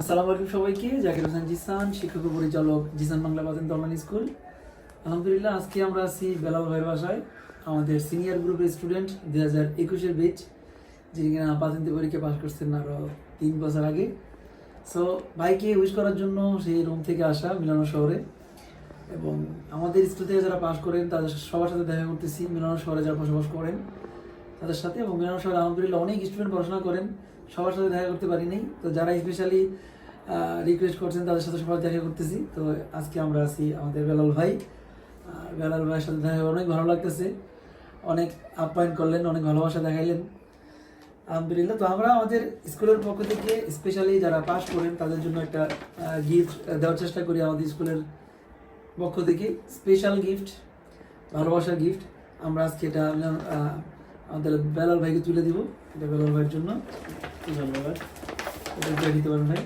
আসসালামু আলাইকুম সবাইকে, জাকির হোসেন জিসান, শিক্ষক পরিচালক জিসান বাংলা বাজেন অনলাইন স্কুল। আলহামদুলিল্লাহ, আজকে আমরা আছি বেলাল ভাইয়ের বাসায়, আমাদের সিনিয়র গ্রুপের স্টুডেন্ট দুই হাজার একুশের বেচ যিনি কিনা পাতেন্তি পরীক্ষা পাস করছেন আরও তিন বছর আগে। সো ভাইকে উইশ করার জন্য সেই রুম থেকে আসা মিলানো শহরে। এবং আমাদের স্কুল থেকে যারা পাস করেন, তাদের সবার সাথে দেখা করতেছি, মিলানো শহরে যারা বসবাস করেন। তাদের সাথে এবং মিলানো শহরে আলহামদুলিল্লাহ অনেক স্টুডেন্ট পড়াশোনা করেন। সবার সাথে দেখা করতে পারিনি। তো যারা স্পেশালি রিকোয়েস্ট করছেন, তাদের সাথে সবার দেখা করতেছি। তো আজকে আমরা আছি আমাদের বেলাল ভাই। বেলাল ভাইয়ের সাথে দেখা অনেক ভালো লাগতেছে। অনেক আপ্যায়ন করলেন, অনেক ভালোবাসা দেখাইলেন। আলহামদুলিল্লাহ। তো আমরা আমাদের স্কুলের পক্ষ থেকে স্পেশালি যারা পাস করেন, তাদের জন্য একটা গিফট দেওয়ার চেষ্টা করি আমাদের স্কুলের পক্ষ থেকে। স্পেশাল গিফট ভালোবাসার গিফট আমরা আজকে এটা আমাদের বেলাল ভাইকে তুলে দিব। এটা বেলাল ভাইয়ের জন্য। ধন্যবাদ। এটা দিতে পারেন ভাই।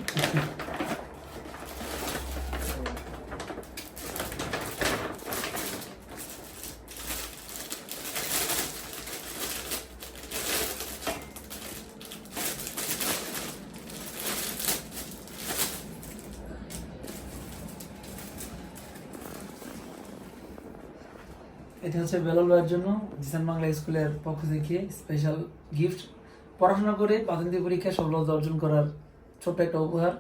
এটা হচ্ছে বেলাল ভাইয়ের জন্য, জিসান বাংলা স্কুলের পক্ষ থেকে স্পেশাল গিফট পড়াশোনা করে প্রাথমিক পরীক্ষায় সফলতা অর্জন করার ছোট্ট একটা উপহার,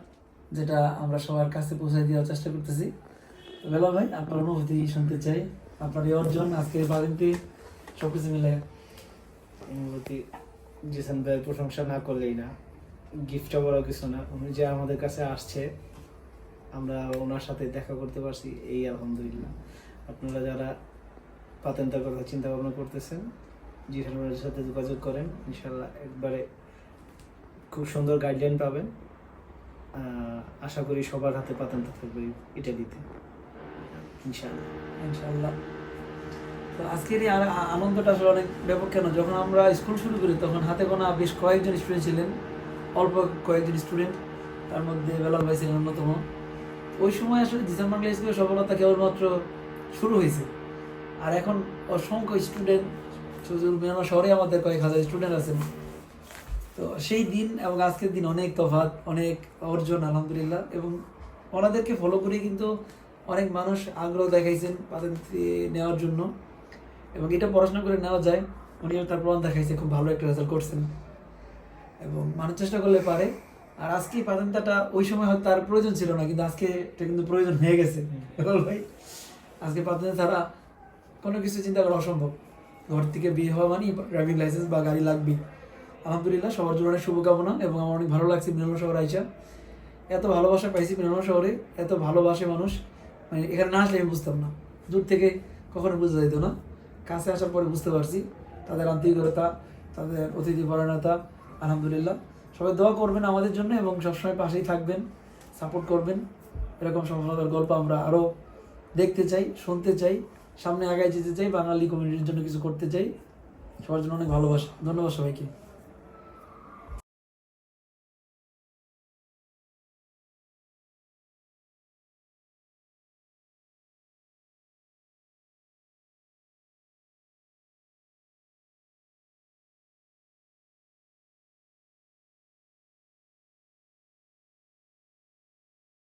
যেটা আমরা সবার কাছে পৌঁছে দেওয়ার চেষ্টা করতেছি। বেলাল ভাই, আপনার অনুভূতি শুনতে চাই, আপনার এই অর্জন আজকে প্রাথমিক সবকিছু মিলে। অনুভূতি জিসান ভাইয়ের প্রশংসা না করলেই না গিফটটা বড় কিছু না, উনি যে আমাদের কাছে আসছে, আমরা ওনার সাথে দেখা করতে পারছি, এই আলহামদুলিল্লাহ। আপনারা যারা পাতেন্টার কথা চিন্তা ভাবনা করতেছেন ভাইয়ের সাথে যোগাযোগ করেন। ইনশাল্লাহ একবারে খুব সুন্দর গাইডলাইন পাবেন। আশা করি সবার হাতে পাতেন্টা থাকবে ইটালিতে। ইনশাল্লাহ ইনশাআল্লাহ। তো আজকের এই আনন্দটা আসলে অনেক ব্যাপক। কেন? যখন আমরা স্কুল শুরু করি, তখন হাতে গোনা বেশ কয়েকজন স্টুডেন্ট ছিলেন। অল্প কয়েকজন স্টুডেন্ট তার মধ্যে বেলাল ভাই ছিলেন অন্যতম। ওই সময় আসলে বাংলা স্কুলের সফলতা কেবলমাত্র শুরু হয়েছে। আর এখন অসংখ্য স্টুডেন্ট শুধু মেলানো শহরে আমাদের কয়েক হাজার স্টুডেন্ট আছেন। তো সেই দিন এবং আজকের দিন অনেক তফাৎ অনেক অর্জন আলহামদুলিল্লাহ। এবং ওনাদেরকে ফলো করে কিন্তু অনেক মানুষ আগ্রহ দেখাইছেন পাতেন্টি নেওয়ার জন্য। এবং এটা পড়াশোনা করে নেওয়া যায়। উনিও তার প্রমাণ দেখাইছে খুব ভালো একটা রেজাল্ট করছেন। এবং মানুষ চেষ্টা করলে পারে। আর আজকে পাতেন্টাটা ওই সময় হয়তো তার প্রয়োজন ছিল না কিন্তু আজকে এটা কিন্তু প্রয়োজন হয়ে গেছে। ভাই আজকে পাতেন্ট ছাড়া কোনো কিছু চিন্তা করা অসম্ভব। ঘর থেকে বিয়ে হওয়া মানে ড্রাইভিং লাইসেন্স বা গাড়ি লাগবে আলহামদুলিল্লাহ, সবার জন্য অনেক শুভকামনা এবং আমার অনেক ভালো লাগছে মিলন শহর আইসা। এত ভালোবাসা পাইছি মিলন শহরে, এত ভালোবাসে মানুষ। মানে এখানে না আসলে আমি বুঝতাম না। দূর থেকে কখনো বোঝা যেত না। কাছে আসার পরে বুঝতে পারছি। তাদের আন্তরিকতা, তাদের অতিথি পরায়ণতা, আলহামদুলিল্লাহ। সবাই দোয়া করবেন আমাদের জন্য এবং সবসময় পাশেই থাকবেন সাপোর্ট করবেন। এরকম সফলতার গল্প আমরা আরও দেখতে চাই, শুনতে চাই। সামনে আগায় যেতে চাই, বাঙালি কমিউনিটির জন্য কিছু করতে চাই। সবার জন্য অনেক ভালোবাসা। ধন্যবাদ সবাইকে।